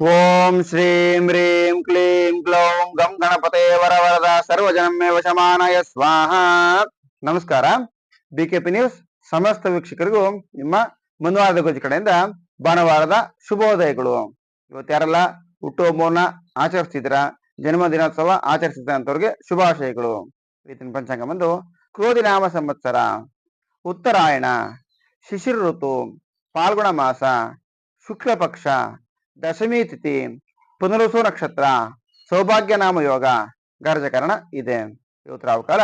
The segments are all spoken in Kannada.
ಓಂ ಶ್ರೀಂ ಹ್ರೀಂ ಕ್ಲೀಂ ಕ್ಲೌಂ ಗಂ ಗಣಪತೆ ವರವರದ ಸರ್ವಜನಮೇ ವಶಮಾನಯ ಸ್ವಾಹ ನಮಸ್ಕಾರ ಬಿ ಕೆ ಪಿ ನ್ಯೂಸ್ ಸಮಸ್ತ ವೀಕ್ಷಕರಿಗೂ ನಿಮ್ಮ ಮುಂದುವಾರದ ಗುಜಿ ಕಡೆಯಿಂದ ಭಾನುವಾರದ ಶುಭೋದಯಗಳು. ಇವತ್ತು ಯಾರೆಲ್ಲ ಹುಟ್ಟುಹಬ್ಬವನ್ನ ಆಚರಿಸ್ತಿದ್ರ ಜನ್ಮ ದಿನೋತ್ಸವ ಆಚರಿಸಿದ ಅಂತವ್ರಿಗೆ ಶುಭಾಶಯಗಳು. ಇವತ್ತಿನ ಪಂಚಾಂಗ ಬಂದು ಕ್ರೋಧಿನಾಮ ಸಂವತ್ಸರ, ಉತ್ತರಾಯಣ, ಶಿಶಿರ ಋತು, ಪಾಲ್ಗುಣ ಮಾಸ ಶುಕ್ಲ ಪಕ್ಷ ದಶಮಿ ತಿಥಿ ಪುನರುಸು ನಕ್ಷತ್ರ ಸೌಭಾಗ್ಯ ನಾಮ ಯೋಗ ಗರ್ಜಕರಣ ಇದೆ. ಇವತ್ತು ರಾಹುಕಾಲ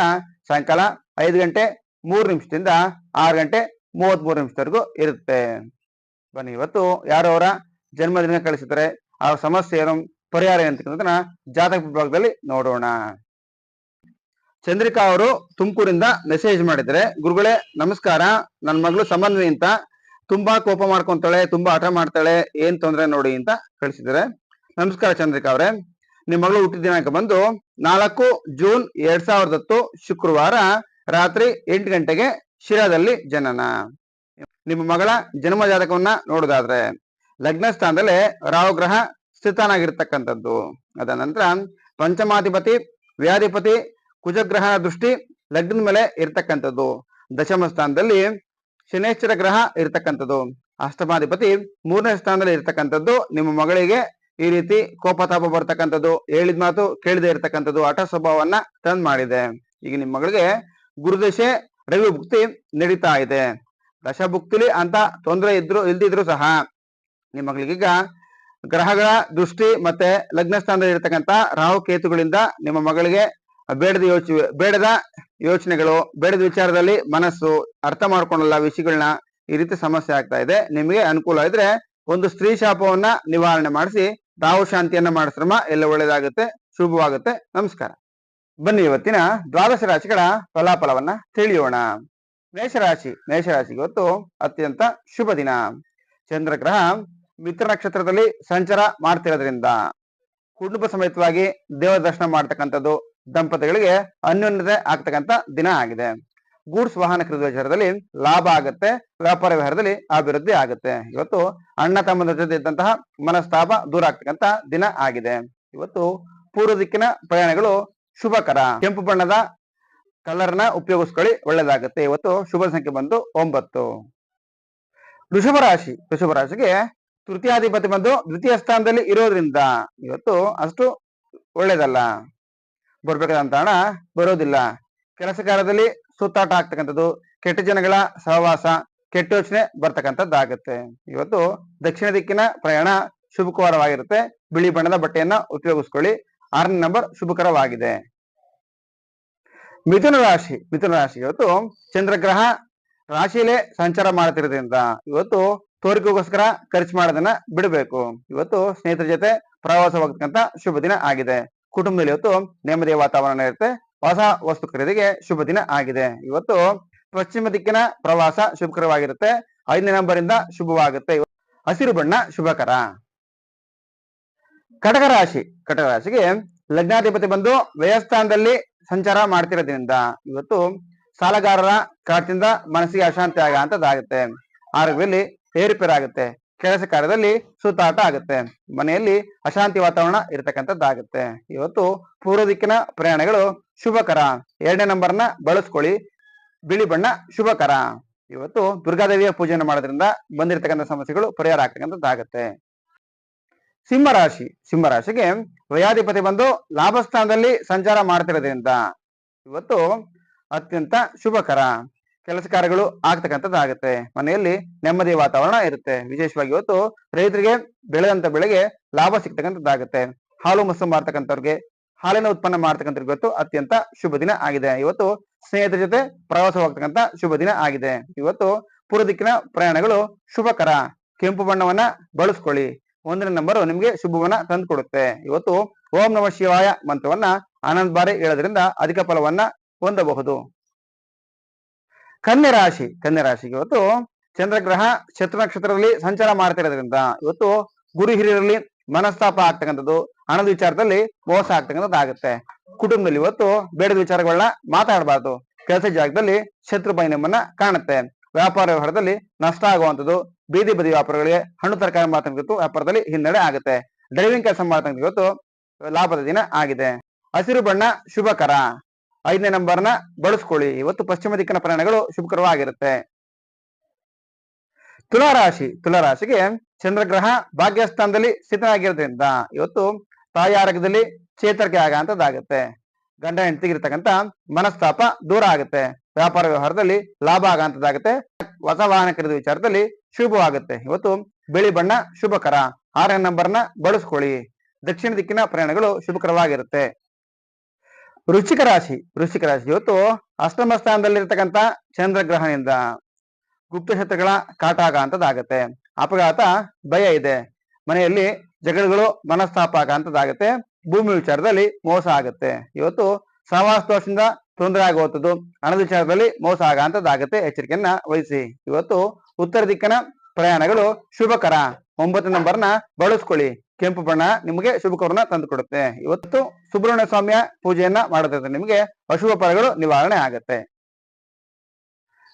ಸಾಯಂಕಾಲ ಐದು ಗಂಟೆ ಮೂರು ನಿಮಿಷದಿಂದ ಆರು ಗಂಟೆ ಮೂವತ್ತ್ ಮೂರು ನಿಮಿಷದವರೆಗೂ ಇರುತ್ತೆ. ಬನ್ನಿ, ಇವತ್ತು ಯಾರವರ ಜನ್ಮದಿನ ಕಳಿಸಿದರೆ, ಆ ಸಮಸ್ಯೆ ಏನು ಪರಿಹಾರ ಏನಂತಕ್ಕಂಥದ್ದನ್ನ ಜಾತಕ ವಿಭಾಗದಲ್ಲಿ ನೋಡೋಣ. ಚಂದ್ರಿಕಾ ಅವರು ತುಮಕೂರಿಂದ ಮೆಸೇಜ್ ಮಾಡಿದ್ರೆ, ಗುರುಗಳೇ ನಮಸ್ಕಾರ ನನ್ನ ಮಗಳು ಸಂಬಂಧಿ ಅಂತ ತುಂಬಾ ಕೋಪ ಮಾಡ್ಕೊಂತಾಳೆ, ತುಂಬಾ ಹಠ ಮಾಡ್ತಾಳೆ, ಏನ್ ತೊಂದ್ರೆ ನೋಡಿ ಅಂತ ಕಳಿಸಿದ್ದಾರೆ. ನಮಸ್ಕಾರ ಚಂದ್ರಿಕಾ ಅವರೇ. ನಿಮ್ಮ ಮಗಳು ಹುಟ್ಟಿದ ದಿನಾಂಕ ಬಂದು ನಾಲ್ಕು ಜೂನ್ ಎರಡ್ ಸಾವಿರದ ಹತ್ತು ಶುಕ್ರವಾರ ರಾತ್ರಿ ಎಂಟು ಗಂಟೆಗೆ ಶಿರಾದಲ್ಲಿ ಜನನ. ನಿಮ್ಮ ಮಗಳ ಜನ್ಮ ಜಾತಕವನ್ನ ನೋಡೋದಾದ್ರೆ ಲಗ್ನ ಸ್ಥಾನದಲ್ಲಿ ರಾಹು ಗ್ರಹ ಸ್ಥಿತನಾಗಿರ್ತಕ್ಕಂಥದ್ದು. ಅದ ನಂತರ ಪಂಚಮಾಧಿಪತಿ, ವ್ಯಾಧಿಪತಿ ಕುಜಗ್ರಹ ದೃಷ್ಟಿ ಲಗ್ನದ ಮೇಲೆ ಇರ್ತಕ್ಕಂಥದ್ದು. ದಶಮ ಸ್ಥಾನದಲ್ಲಿ ಶನೇಶ್ವರ ಗ್ರಹ ಇರ್ತಕ್ಕಂಥದ್ದು. ಅಷ್ಟಮಾಧಿಪತಿ ಮೂರನೇ ಸ್ಥಾನದಲ್ಲಿ ಇರ್ತಕ್ಕಂಥದ್ದು. ನಿಮ್ಮ ಮಗಳಿಗೆ ಈ ರೀತಿ ಕೋಪತಾಪ ಬರ್ತಕ್ಕಂಥದ್ದು, ಹೇಳಿದ ಮಾತು ಕೇಳದೆ ಇರ್ತಕ್ಕಂಥದ್ದು ಹಠ ಸ್ವಭಾವವನ್ನ ತಂದ್ ಮಾಡಿದೆ. ಈಗ ನಿಮ್ಮ ಮಗಳಿಗೆ ಗುರುದಶೆ, ರವಿ ಭುಕ್ತಿ ನಡೀತಾ ಇದೆ. ದಶಭುಕ್ತಿಲಿ ಅಂತ ತೊಂದರೆ ಇದ್ರು, ಇಲ್ದಿದ್ರು ಸಹ ನಿಮ್ಮ ಮಗಳಿಗೀಗ ಗ್ರಹಗಳ ದೃಷ್ಟಿ ಮತ್ತೆ ಲಗ್ನ ಸ್ಥಾನದಲ್ಲಿ ಇರ್ತಕ್ಕಂಥ ರಾಹು ಕೇತುಗಳಿಂದ ನಿಮ್ಮ ಮಗಳಿಗೆ ಬೇಡದ ಯೋಚ, ಬೇಡದ ಯೋಚನೆಗಳು, ಬೇಡದ ವಿಚಾರದಲ್ಲಿ ಮನಸ್ಸು ಅರ್ಥ ಮಾಡ್ಕೊಳ್ಳಲ್ಲ ವಿಷಯಗಳನ್ನ ಈ ರೀತಿ ಸಮಸ್ಯೆ ಆಗ್ತಾ ಇದೆ. ನಿಮಗೆ ಅನುಕೂಲ ಇದ್ರೆ ಒಂದು ಸ್ತ್ರೀ ಶಾಪವನ್ನ ನಿವಾರಣೆ ಮಾಡಿಸಿ ರಾಹು ಶಾಂತಿಯನ್ನ ಮಾಡಿಸ್ರಮ ಎಲ್ಲ ಒಳ್ಳೇದಾಗುತ್ತೆ, ಶುಭವಾಗುತ್ತೆ. ನಮಸ್ಕಾರ. ಬನ್ನಿ ಇವತ್ತಿನ ದ್ವಾದಶ ರಾಶಿಗಳ ಫಲಾಫಲವನ್ನ ತಿಳಿಯೋಣ. ಮೇಷರಾಶಿ, ಮೇಷರಾಶಿಗೆ ಇವತ್ತು ಅತ್ಯಂತ ಶುಭ ದಿನ. ಚಂದ್ರಗ್ರಹ ಮಿತ್ರ ನಕ್ಷತ್ರದಲ್ಲಿ ಸಂಚಾರ ಮಾಡ್ತಿರೋದ್ರಿಂದ ಕುಟುಂಬ ಸಮೇತವಾಗಿ ದೇವ ದರ್ಶನ ಮಾಡ್ತಕ್ಕಂಥದ್ದು ದಂಪತಿಗಳಿಗೆ ಅನ್ಯೋನ್ಯತೆ ಆಗ್ತಕ್ಕಂತ ದಿನ ಆಗಿದೆ. ಗೂಡ್ಸ್ ವಾಹನ ಖರೀದಿ ವಿಚಾರದಲ್ಲಿ ಲಾಭ ಆಗುತ್ತೆ, ವ್ಯಾಪಾರ ವ್ಯವಹಾರದಲ್ಲಿ ಅಭಿವೃದ್ಧಿ ಆಗುತ್ತೆ. ಇವತ್ತು ಅಣ್ಣ ತಮ್ಮದ ಜೊತೆ ಇದ್ದಂತಹ ಮನಸ್ತಾಪ ದೂರ ಆಗ್ತಕ್ಕಂತ ದಿನ ಆಗಿದೆ. ಇವತ್ತು ಪೂರ್ವ ದಿಕ್ಕಿನ ಪ್ರಯಾಣಗಳು ಶುಭಕರ ಕೆಂಪು ಬಣ್ಣದ ಕಲರ್ನ ಉಪಯೋಗಿಸ್ಕೊಳ್ಳಿ, ಒಳ್ಳೇದಾಗುತ್ತೆ. ಇವತ್ತು ಶುಭ ಸಂಖ್ಯೆ ಬಂದು ಒಂಬತ್ತು. ವೃಷಭ ರಾಶಿ. ವೃಷಭ ರಾಶಿಗೆ ತೃತೀಯಾಧಿಪತಿ ಬಂದು ದ್ವಿತೀಯ ಸ್ಥಾನದಲ್ಲಿ ಇರೋದ್ರಿಂದ ಇವತ್ತು ಅಷ್ಟು ಒಳ್ಳೇದಲ್ಲ. ಬರ್ಬೇಕಾದಂತ ಹಣ ಬರೋದಿಲ್ಲ. ಕೆಲಸ ಕಾರ್ಯದಲ್ಲಿ ಸುತ್ತಾಟ ಆಗ್ತಕ್ಕಂಥದ್ದು ಕೆಟ್ಟ ಜನಗಳ ಸಹವಾಸ, ಕೆಟ್ಟ ಯೋಚನೆ ಬರ್ತಕ್ಕಂಥದ್ದಾಗುತ್ತೆ. ಇವತ್ತು ದಕ್ಷಿಣ ದಿಕ್ಕಿನ ಪ್ರಯಾಣ ಶುಭಕರವಾಗಿರುತ್ತೆ. ಬಿಳಿ ಬಣ್ಣದ ಬಟ್ಟೆಯನ್ನ ಉಪಯೋಗಿಸ್ಕೊಳ್ಳಿ. ಆರನೇ ನಂಬರ್ ಶುಭಕರವಾಗಿದೆ. ಮಿಥುನ ರಾಶಿ ಮಿಥುನ ರಾಶಿ ಇವತ್ತು ಚಂದ್ರಗ್ರಹ ರಾಶಿಯಲ್ಲೇ ಸಂಚಾರ ಮಾಡ್ತಿರೋದ್ರಿಂದ ಇವತ್ತು ತೋರಿಕೆಗೋಸ್ಕರ ಖರ್ಚು ಮಾಡೋದನ್ನ ಬಿಡಬೇಕು. ಇವತ್ತು ಸ್ನೇಹಿತರ ಜೊತೆ ಪ್ರವಾಸ ಶುಭ ದಿನ ಆಗಿದೆ. ಕುಟುಂಬದಲ್ಲಿ ಇವತ್ತು ನೆಮ್ಮದಿಯ ವಾತಾವರಣ ಇರುತ್ತೆ. ಹೊಸ ವಸ್ತು ಖರೀದಿಗೆ ಶುಭ ದಿನ ಆಗಿದೆ. ಇವತ್ತು ಪಶ್ಚಿಮ ದಿಕ್ಕಿನ ಪ್ರವಾಸ ಶುಭಕರವಾಗಿರುತ್ತೆ. ಐದನೇ ನಂಬರ್ ಇಂದ ಶುಭವಾಗುತ್ತೆ ಹಸಿರು ಬಣ್ಣ ಶುಭಕರ. ಕಟಕ ರಾಶಿ. ಕಟಕ ರಾಶಿಗೆ ಲಗ್ನಾಧಿಪತಿ ಬಂದು ವ್ಯಯಸ್ಥಾನದಲ್ಲಿ ಸಂಚಾರ ಮಾಡ್ತಿರೋದ್ರಿಂದ ಇವತ್ತು ಸಾಲಗಾರರ ಕಾಟದಿಂದ ಮನಸ್ಸಿಗೆ ಅಶಾಂತಿ ಆಗಂತದ್ದಾಗುತ್ತೆ ಆರೋಗ್ಯದಲ್ಲಿ ಏರುಪೇರಾಗುತ್ತೆ. ಕೆಲಸ ಕಾರ್ಯದಲ್ಲಿ ಸುತ್ತಾಟ ಆಗುತ್ತೆ. ಮನೆಯಲ್ಲಿ ಅಶಾಂತಿ ವಾತಾವರಣ ಇರತಕ್ಕಂಥದ್ದಾಗುತ್ತೆ. ಇವತ್ತು ಪೂರ್ವ ದಿಕ್ಕಿನ ಪ್ರಯಾಣಗಳು ಶುಭಕರ ಎರಡನೇ ನಂಬರ್ನ ಬಳಸ್ಕೊಳ್ಳಿ. ಬಿಳಿ ಬಣ್ಣ ಶುಭಕರ ಇವತ್ತು ದುರ್ಗಾದೇವಿಯ ಪೂಜೆಯನ್ನು ಮಾಡೋದ್ರಿಂದ ಬಂದಿರತಕ್ಕಂಥ ಸಮಸ್ಯೆಗಳು ಪರಿಹಾರ ಆಗ್ತಕ್ಕಂಥದ್ದಾಗುತ್ತೆ. ಸಿಂಹರಾಶಿ ಸಿಂಹರಾಶಿಗೆ ವಯಾಧಿಪತಿ ಬಂದು ಲಾಭಸ್ಥಾನದಲ್ಲಿ ಸಂಚಾರ ಮಾಡ್ತಿರೋದ್ರಿಂದ ಇವತ್ತು ಅತ್ಯಂತ ಶುಭಕರ ಕೆಲಸ ಕಾರ್ಯಗಳು ಆಗ್ತಕ್ಕಂಥದ್ದಾಗುತ್ತೆ ಮನೆಯಲ್ಲಿ ನೆಮ್ಮದಿ ವಾತಾವರಣ ಇರುತ್ತೆ. ವಿಶೇಷವಾಗಿ ಇವತ್ತು ರೈತರಿಗೆ ಬೆಳೆದಂತ ಬೆಳೆಗೆ ಲಾಭ ಸಿಗ್ತಕ್ಕಂಥದ್ದಾಗುತ್ತೆ ಹಾಲು ಮೊಸರು ಮಾಡ್ತಕ್ಕಂಥವ್ರಿಗೆ ಹಾಲಿನ ಉತ್ಪನ್ನ ಮಾಡ್ತಕ್ಕಂಥವ್ರಿಗೆ ಇವತ್ತು ಅತ್ಯಂತ ಶುಭ ದಿನ ಆಗಿದೆ. ಇವತ್ತು ಸ್ನೇಹಿತರ ಜೊತೆ ಪ್ರವಾಸ ಹೋಗ್ತಕ್ಕಂಥ ಶುಭ ದಿನ ಆಗಿದೆ. ಇವತ್ತು ಪೂರ್ವ ದಿಕ್ಕಿನ ಪ್ರಯಾಣಗಳು ಶುಭಕರ. ಕೆಂಪು ಬಣ್ಣವನ್ನ ಬಳಸ್ಕೊಳ್ಳಿ. ಒಂದನೇ ನಂಬರ್ ನಿಮ್ಗೆ ಶುಭವನ್ನ ತಂದು ಕೊಡುತ್ತೆ ಇವತ್ತು ಓಂ ನಮ ಶಿವಾಯ ಮಂತ್ರವನ್ನ ಆನಂದ್ ಬಾರಿ ಹೇಳೋದ್ರಿಂದ ಅಧಿಕ ಫಲವನ್ನ ಹೊಂದಬಹುದು. ಕನ್ಯಾ ರಾಶಿ, ಕನ್ಯಾ ರಾಶಿಗೆ ಇವತ್ತು ಚಂದ್ರಗ್ರಹ ಶತ್ರು ನಕ್ಷತ್ರದಲ್ಲಿ ಸಂಚಾರ ಮಾಡ್ತಿರೋದ್ರಿಂದ ಇವತ್ತು ಗುರು ಹಿರಿಯರಲ್ಲಿ ಮನಸ್ತಾಪ ಆಗ್ತಕ್ಕಂಥದ್ದು, ಹಣದ ವಿಚಾರದಲ್ಲಿ ಮೋಸ ಆಗ್ತಕ್ಕಂಥದ್ದು ಆಗುತ್ತೆ. ಕುಟುಂಬದಲ್ಲಿ ಇವತ್ತು ಬೇಡದ ವಿಚಾರಗಳನ್ನ ಮಾತಾಡಬಾರ್ದು. ಕೆಲಸ ಜಾಗದಲ್ಲಿ ಶತ್ರು ನಮ್ಮನ್ನ ಕಾಣುತ್ತೆ. ವ್ಯಾಪಾರ ವ್ಯವಹಾರದಲ್ಲಿ ನಷ್ಟ ಆಗುವಂಥದ್ದು, ಬೀದಿ ಬದಿ ವ್ಯಾಪಾರಗಳಿಗೆ ಹಣ್ಣು, ತರಕಾರಿ ಮಾಡ್ತಕ್ಕಂಥ ವ್ಯಾಪಾರದಲ್ಲಿ ಹಿನ್ನಡೆ ಆಗುತ್ತೆ. ಡ್ರೈವಿಂಗ್ ಕೆಲಸ ಮಾಡ್ತಕ್ಕಂಥ ಇವತ್ತು ಲಾಭದ ದಿನ ಆಗಿದೆ. ಹಸಿರು ಬಣ್ಣ ಶುಭಕರ. ಐದನೇ ನಂಬರ್ನ ಬಳಸ್ಕೊಳ್ಳಿ. ಇವತ್ತು ಪಶ್ಚಿಮ ದಿಕ್ಕಿನ ಪ್ರಯಾಣಗಳು ಶುಭಕರವಾಗಿರುತ್ತೆ. ತುಲಾರಾಶಿ ತುಲಾರಾಶಿಗೆ ಚಂದ್ರಗ್ರಹ ಭಾಗ್ಯಸ್ಥಾನದಲ್ಲಿ ಸ್ಥಿತನಾಗಿರೋದ್ರಿಂದ ಇವತ್ತು ತಾಯಿ ಆರೋಗ್ಯದಲ್ಲಿ ಚೇತರಿಕೆ ಆಗಂತದ್ದಾಗುತ್ತೆ. ಗಂಡ ಹೆಂಡತಿಗಿರ್ತಕ್ಕಂಥ ಮನಸ್ತಾಪ ದೂರ ಆಗುತ್ತೆ. ವ್ಯಾಪಾರ ವ್ಯವಹಾರದಲ್ಲಿ ಲಾಭ ಆಗಂತದ್ದಾಗುತ್ತೆ. ಹೊಸ ವಾಹನ ಖರೀದಿ ವಿಚಾರದಲ್ಲಿ ಶುಭವಾಗುತ್ತೆ. ಇವತ್ತು ಬಿಳಿ ಬಣ್ಣ ಶುಭಕರ. ಆರನೇ ನಂಬರ್ನ ಬಳಸ್ಕೊಳ್ಳಿ. ದಕ್ಷಿಣ ದಿಕ್ಕಿನ ಪ್ರಯಾಣಗಳು ಶುಭಕರವಾಗಿರುತ್ತೆ. ವೃಶ್ಚಿಕ ರಾಶಿ ವೃಶ್ಚಿಕ ರಾಶಿ. ಇವತ್ತು ಅಷ್ಟಮ ಸ್ಥಾನದಲ್ಲಿರ್ತಕ್ಕಂಥ ಚಂದ್ರಗ್ರಹಣದಿಂದ ಗುಪ್ತ ಶತ್ರುಗಳ ಕಾಟ ಅಂತದಾಗತ್ತೆ. ಅಪಘಾತ ಭಯ ಇದೆ. ಮನೆಯಲ್ಲಿ ಜಗಳಗಳು ಮನಸ್ತಾಪ ಆಗಂತದ್ದಾಗತ್ತೆ ಭೂಮಿ ವಿಚಾರದಲ್ಲಿ ಮೋಸ ಆಗುತ್ತೆ. ಇವತ್ತು ಸಹವಾಸ ದೋಷದಿಂದ ತೊಂದರೆ ಆಗುವಂಥದ್ದು ಹಣದ ವಿಚಾರದಲ್ಲಿ ಮೋಸ ಆಗಂತದ್ದಾಗತ್ತೆ ಎಚ್ಚರಿಕೆಯನ್ನ ವಹಿಸಿ. ಇವತ್ತು ಉತ್ತರ ದಿಕ್ಕನ ಪ್ರಯಾಣಗಳು ಶುಭಕರ. ಒಂಬತ್ತು ನಂಬರ್ನ ಬಳಸ್ಕೊಳ್ಳಿ. ಕೆಂಪು ಬಣ್ಣ ನಿಮಗೆ ಶುಭಕರನ್ನ ತಂದು ಕೊಡುತ್ತೆ ಇವತ್ತು ಸುಬ್ರಹ್ಮಣ್ಯ ಸ್ವಾಮಿಯ ಪೂಜೆಯನ್ನ ಮಾಡೋದ್ರಿಂದ ನಿಮಗೆ ಅಶುಭ ಫಲಗಳು ನಿವಾರಣೆ ಆಗುತ್ತೆ.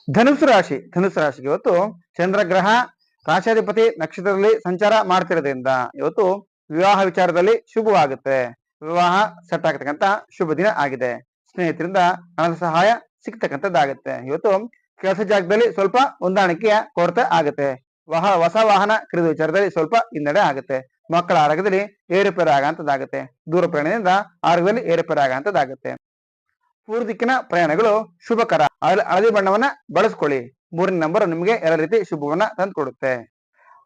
ಧನುಸು ರಾಶಿ ಧನುಸು ರಾಶಿಗೆ ಇವತ್ತು ಚಂದ್ರಗ್ರಹ ರಾಶಾಧಿಪತಿ ನಕ್ಷತ್ರದಲ್ಲಿ ಸಂಚಾರ ಮಾಡ್ತಿರೋದ್ರಿಂದ ಇವತ್ತು ವಿವಾಹ ವಿಚಾರದಲ್ಲಿ ಶುಭವಾಗುತ್ತೆ. ವಿವಾಹ ಸೆಟ್ ಆಗತಕ್ಕಂತ ಶುಭ ದಿನ ಆಗಿದೆ. ಸ್ನೇಹಿತರಿಂದ ಹಣದ ಸಹಾಯ ಸಿಗ್ತಕ್ಕಂಥದ್ದಾಗುತ್ತೆ. ಇವತ್ತು ಕೆಲಸ ಜಾಗದಲ್ಲಿ ಸ್ವಲ್ಪ ಹೊಂದಾಣಿಕೆಯ ಕೊರತೆ ಆಗುತ್ತೆ. ವಾಹ, ಹೊಸ ವಾಹನ ಖರೀದಿ ವಿಚಾರದಲ್ಲಿ ಸ್ವಲ್ಪ ಹಿನ್ನಡೆ ಆಗುತ್ತೆ. ಮಕ್ಕಳ ಆರೋಗ್ಯದಲ್ಲಿ ಏರುಪೇರು ಆಗಂತದ್ದಾಗುತ್ತೆ ದೂರ ಪ್ರಯಾಣದಿಂದ ಆರೋಗ್ಯದಲ್ಲಿ ಏರುಪೇರು ಆಗಂತದ್ದಾಗುತ್ತೆ ಪೂರ್ವ ದಿಕ್ಕಿನ ಪ್ರಯಾಣಗಳು ಶುಭಕರ. ಹಳ- ಹಳದಿ ಬಣ್ಣವನ್ನ ಬಳಸ್ಕೊಳ್ಳಿ. ಮೂರನೇ ನಂಬರ್ ನಿಮಗೆ ಎಲ್ಲ ರೀತಿ ಶುಭವನ್ನ ತಂದುಕೊಡುತ್ತೆ.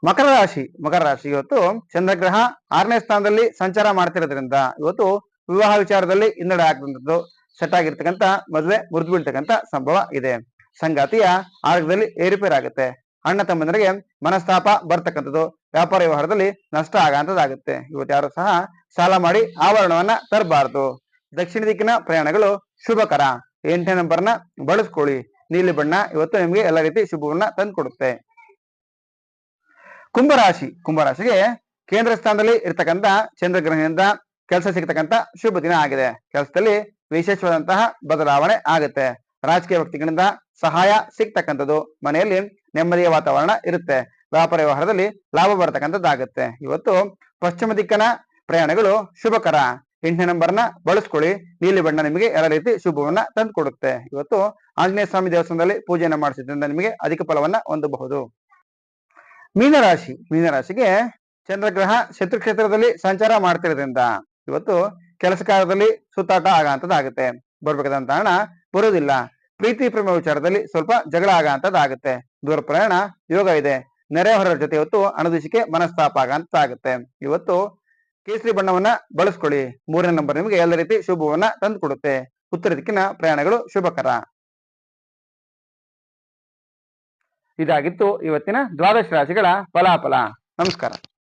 ಮಕರ ರಾಶಿ. ಮಕರ ರಾಶಿ ಇವತ್ತು ಚಂದ್ರಗ್ರಹ ಆರನೇ ಸ್ಥಾನದಲ್ಲಿ ಸಂಚಾರ ಮಾಡ್ತಿರೋದ್ರಿಂದ ಇವತ್ತು ವಿವಾಹ ವಿಚಾರದಲ್ಲಿ ಹಿನ್ನಡೆ ಆಗ್ತಕ್ಕಂಥದ್ದು ಸೆಟ್ ಆಗಿರ್ತಕ್ಕಂಥ ಮದುವೆ ಮುರಿದು ಬೀಳ್ತಕ್ಕಂಥ ಸಂಭವ ಇದೆ. ಸಂಗಾತಿಯ ಆರೋಗ್ಯದಲ್ಲಿ ಏರುಪೇರಾಗುತ್ತೆ. ಅಣ್ಣ ತಮ್ಮಂದರಿಗೆ ಮನಸ್ತಾಪ ಬರ್ತಕ್ಕಂಥದ್ದು. ವ್ಯಾಪಾರ ವ್ಯವಹಾರದಲ್ಲಿ ನಷ್ಟ ಆಗಂತದಾಗುತ್ತೆ ಇವತ್ತು ಯಾರು ಸಹ ಸಾಲ ಮಾಡಿ ಆವರಣವನ್ನ ತರಬಾರದು. ದಕ್ಷಿಣ ದಿಕ್ಕಿನ ಪ್ರಯಾಣಗಳು ಶುಭಕರ. ಎಂಟನೇ ನಂಬರ್ನ ಬಳಸ್ಕೊಳ್ಳಿ. ನೀಲಿ ಬಣ್ಣ ಇವತ್ತು ನಿಮಗೆ ಎಲ್ಲ ರೀತಿ ಶುಭವನ್ನ ತಂದುಕೊಡುತ್ತೆ. ಕುಂಭರಾಶಿ. ಕುಂಭರಾಶಿಗೆ ಕೇಂದ್ರ ಸ್ಥಾನದಲ್ಲಿ ಇರ್ತಕ್ಕಂಥ ಚಂದ್ರಗ್ರಹದಿಂದ ಕೆಲಸ ಸಿಗ್ತಕ್ಕಂಥ ಶುಭ ದಿನ ಆಗಿದೆ. ಕೆಲಸದಲ್ಲಿ ವಿಶೇಷವಾದಂತಹ ಬದಲಾವಣೆ ಆಗುತ್ತೆ. ರಾಜಕೀಯ ವ್ಯಕ್ತಿಗಳಿಂದ ಸಹಾಯ ಸಿಗ್ತಕ್ಕಂಥದ್ದು. ಮನೆಯಲ್ಲಿ ನೆಮ್ಮದಿಯ ವಾತಾವರಣ ಇರುತ್ತೆ. ವ್ಯಾಪಾರ ವ್ಯವಹಾರದಲ್ಲಿ ಲಾಭ ಬರತಕ್ಕಂಥದ್ದಾಗುತ್ತೆ. ಇವತ್ತು ಪಶ್ಚಿಮ ದಿಕ್ಕನ ಪ್ರಯಾಣಗಳು ಶುಭಕರ. ಎಂಟನೇ ನಂಬರ್ನ ಬಳಸ್ಕೊಳ್ಳಿ. ನೀಲಿ ಬಣ್ಣ ನಿಮಗೆ ಎಲ್ಲ ರೀತಿ ಶುಭವನ್ನ ತಂದುಕೊಡುತ್ತೆ. ಇವತ್ತು ಆಂಜನೇಯ ಸ್ವಾಮಿ ದೇವಸ್ಥಾನದಲ್ಲಿ ಪೂಜೆಯನ್ನು ಮಾಡಿಸಿದ್ರಿಂದ ನಿಮಗೆ ಅಧಿಕ ಫಲವನ್ನ ಹೊಂದಬಹುದು. ಮೀನರಾಶಿ. ಮೀನರಾಶಿಗೆ ಚಂದ್ರಗ್ರಹ ಶತ್ರು ಕ್ಷೇತ್ರದಲ್ಲಿ ಸಂಚಾರ ಮಾಡ್ತಿರೋದ್ರಿಂದ ಇವತ್ತು ಕೆಲಸ ಕಾರ್ಯದಲ್ಲಿ ಸುತ್ತಾಟ ಆಗಂತದ್ದಾಗುತ್ತೆ ಬರ್ಬೇಕಾದಂತ ಹಣ ಬರೋದಿಲ್ಲ ಪ್ರೀತಿ ಪ್ರೇಮ ವಿಚಾರದಲ್ಲಿ ಸ್ವಲ್ಪ ಜಗಳ ಆಗಂತದ್ದಾಗುತ್ತೆ ದೂರ ಪ್ರಯಾಣ ಯೋಗ ಇದೆ. ನೆರೆಹೊರೆಯವರ ಜೊತೆ ಇವತ್ತು ಅಣದಿಸಿಕೆ ಮನಸ್ತಾಪ ಆಗಂತಾಗುತ್ತೆ ಇವತ್ತು ಕೇಸರಿ ಬಣ್ಣವನ್ನ ಬಳಸ್ಕೊಳ್ಳಿ. ಮೂರನೇ ನಂಬರ್ ನಿಮಗೆ ಎಲ್ಲ ರೀತಿ ಶುಭವನ್ನ ತಂದುಕೊಡುತ್ತೆ ಉತ್ತರ ದಿಕ್ಕಿನ ಪ್ರಯಾಣಗಳು ಶುಭಕರ. ಇದಾಗಿತ್ತು ಇವತ್ತಿನ ದ್ವಾದಶ ರಾಶಿಗಳ ಫಲಾಫಲ. ನಮಸ್ಕಾರ.